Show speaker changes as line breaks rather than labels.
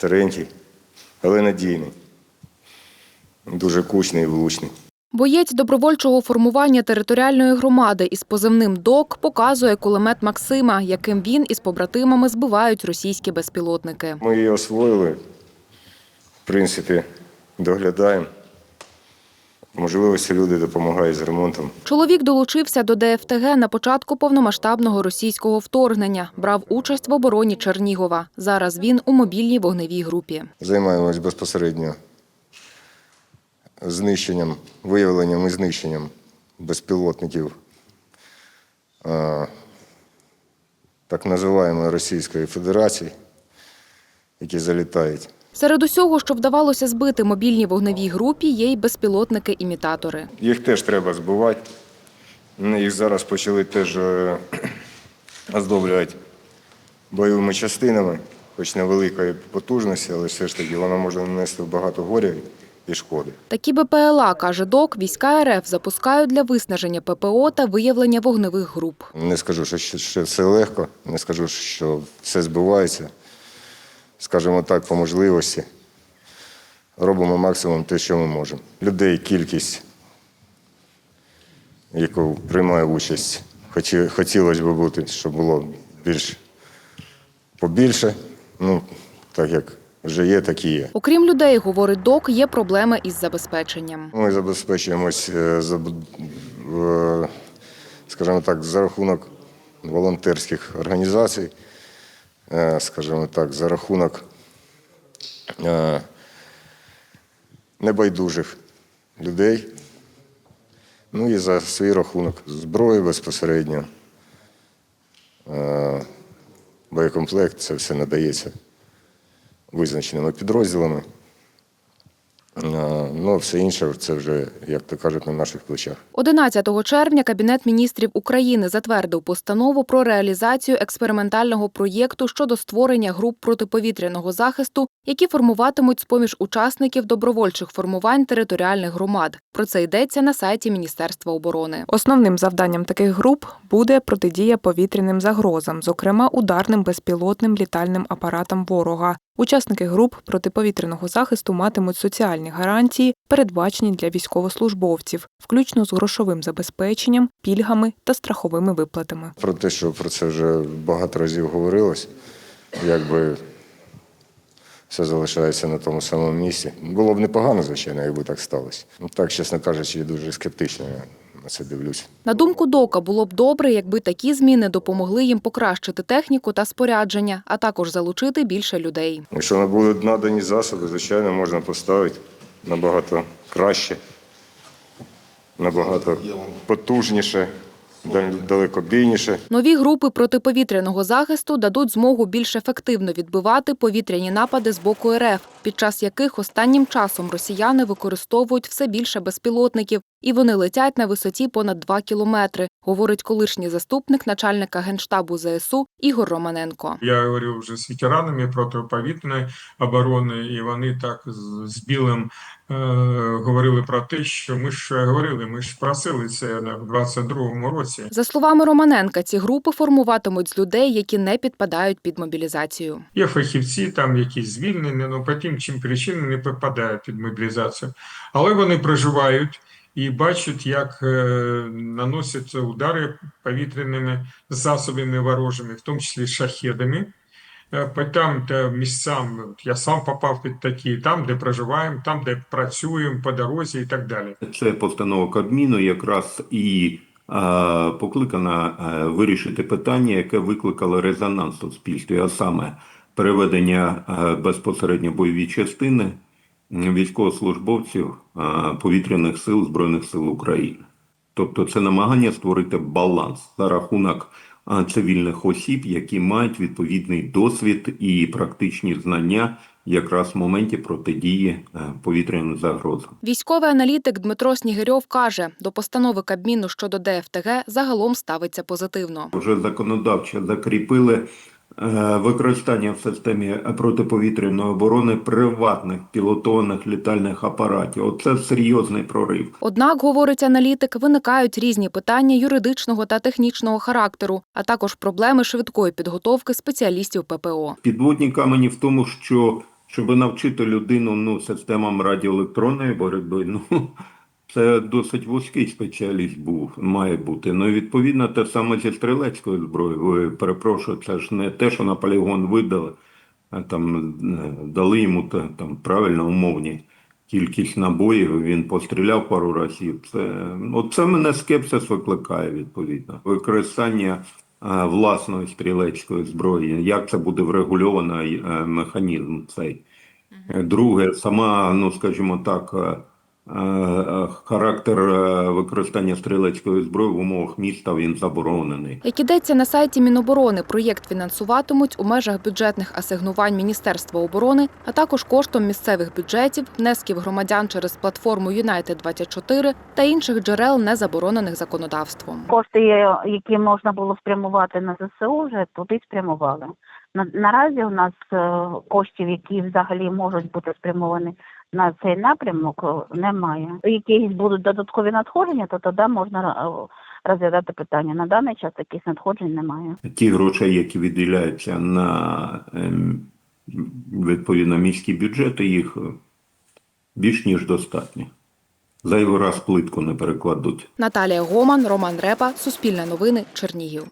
старенький, але надійний. Дуже кучний і влучний.
Боєць добровольчого формування територіальної громади із позивним ДОК показує кулемет Максима, яким він із побратимами збивають російські безпілотники.
Ми її освоїли, в принципі, доглядаємо. Можливості люди допомагають з ремонтом.
Чоловік долучився до ДФТГ на початку повномасштабного російського вторгнення, брав участь в обороні Чернігова. Зараз він у мобільній вогневій групі.
Займаємось безпосередньо знищенням, виявленням і знищенням безпілотників так називаємої Російської Федерації, які залітають.
Серед усього, що вдавалося збити мобільній вогневій групі, є й безпілотники-імітатори.
Їх теж треба збивати. Їх зараз почали теж е, оздоблювати бойовими частинами, хоч невеликої потужності, але все ж таки вона може нанести багато горя і шкоди.
Такі БПЛА, каже ДОК, війська РФ запускають для виснаження ППО та виявлення вогневих груп.
Не скажу, що, все легко, не скажу, що все збивається. Скажімо так, по можливості. Робимо максимум те, що ми можемо. Людей кількість, яку приймає участь, хоті, хотілося б бути, щоб було більш побільше. Ну, так як вже є, так і є.
Окрім людей, говорить ДОК, є проблеми із забезпеченням.
Ми забезпечуємось, е, е, скажімо так, за рахунок волонтерських організацій, скажімо так, за рахунок е, небайдужих людей, ну і за свій рахунок зброї безпосередньо. Е, Боєкомплект це все надається визначеними підрозділами. Ну, все інше це вже, як то кажуть, на наших плечах.
11 червня Кабінет міністрів України затвердив постанову про реалізацію експериментального проєкту щодо створення груп протиповітряного захисту, які формуватимуть з-поміж учасників добровольчих формувань територіальних громад. Про це йдеться на сайті Міністерства оборони.
Основним завданням таких груп буде протидія повітряним загрозам, зокрема ударним безпілотним літальним апаратам ворога. Учасники груп протиповітряного захисту матимуть соціальні гарантії, передбачені для військовослужбовців, включно з грошовим забезпеченням, пільгами та страховими виплатами.
Про те, що про це вже багато разів говорилось, якби все залишається на тому самому місці. Було б непогано, звичайно, якби так сталося. Ну, Так, чесно кажучи, дуже скептично на це дивлюсь.
На думку ДОКа, було б добре, якби такі зміни допомогли їм покращити техніку та спорядження, а також залучити більше людей.
Якщо не будуть надані засоби, звичайно, можна поставити набагато краще, набагато потужніше, дал- далекобійніше.
Нові групи протиповітряного захисту дадуть змогу більш ефективно відбивати повітряні напади з боку РФ, під час яких останнім часом росіяни використовують все більше безпілотників, і вони летять на висоті понад 2 кілометри, говорить колишній заступник начальника генштабу ЗСУ Ігор Романенко.
Я говорив вже з ветеранами протиповітряної оборони, і вони так з, білим е, говорили про те, що ми ж говорили, ми ж просили це в 22-му році.
За словами Романенка, ці групи формуватимуть з людей, які не підпадають під мобілізацію.
Є фахівці, там якісь звільнені, ну по тим чим причинам не підпадають під мобілізацію. Але вони проживають і бачать, як е, наносяться удари повітряними засобами ворожими, в тому числі шахедами. Е, По там де місцям, я сам попав під такі, там, де проживаємо, там, де працюємо, по дорозі і так далі.
Це постанова Кабміну якраз і е, покликана е, вирішити питання, яке викликало резонанс у суспільстві, а саме переведення е, безпосередньо бойові частини військовослужбовців е, повітряних сил Збройних сил України. Тобто це намагання створити баланс за рахунок е, цивільних осіб, які мають відповідний досвід і практичні знання якраз в моменті протидії повітряним загрозам.
Військовий аналітик Дмитро Снігирьов каже, до постанови Кабміну щодо ДФТГ загалом ставиться позитивно.
вже законодавчо закріпили використання в системі протиповітряної оборони приватних пілотованих літальних апаратів. Оце серйозний прорив.
Однак, говорить аналітик, виникають різні питання юридичного та технічного характеру, а також проблеми швидкої підготовки спеціалістів ППО.
Підводні камені в тому, що Щоб навчити людину ну, системам радіоелектронної боротьби, ну це досить вузький спеціаліст був, має бути. Ну і відповідно те саме зі стрілецькою зброєю. Перепрошую, це ж не те, що на полігон видали, а там е, дали йому там правильно умовні кількість набоїв. Він постріляв пару разів. Це от це мене скепсис викликає відповідно. Використання е, власної стрілецької зброї. Як це буде врегульовано е, механізм цей? Друге, сама, ну скажімо так, характер е, використання стрілецької зброї в умовах міста він заборонений.
Як ідеться на сайті Міноборони, проєкт фінансуватимуть у межах бюджетних асигнувань Міністерства оборони, а також коштом місцевих бюджетів, внесків громадян через платформу Юнайтед 24 та інших джерел, не заборонених законодавством.
Кошти, які можна було спрямувати на ЗСУ, вже туди спрямували. На, наразі у нас е, коштів, які взагалі можуть бути спрямовані на цей напрямок, е, немає. Якісь будуть додаткові надходження, то тоді можна е, розглядати питання. На даний час таких надходжень немає.
Ті гроші, які виділяються на ем, відповідно міські бюджети, їх е, більш ніж достатньо. Зайвий раз плитку не перекладуть.
Наталія Гоман, Роман Репа, Суспільне новини, Чернігів.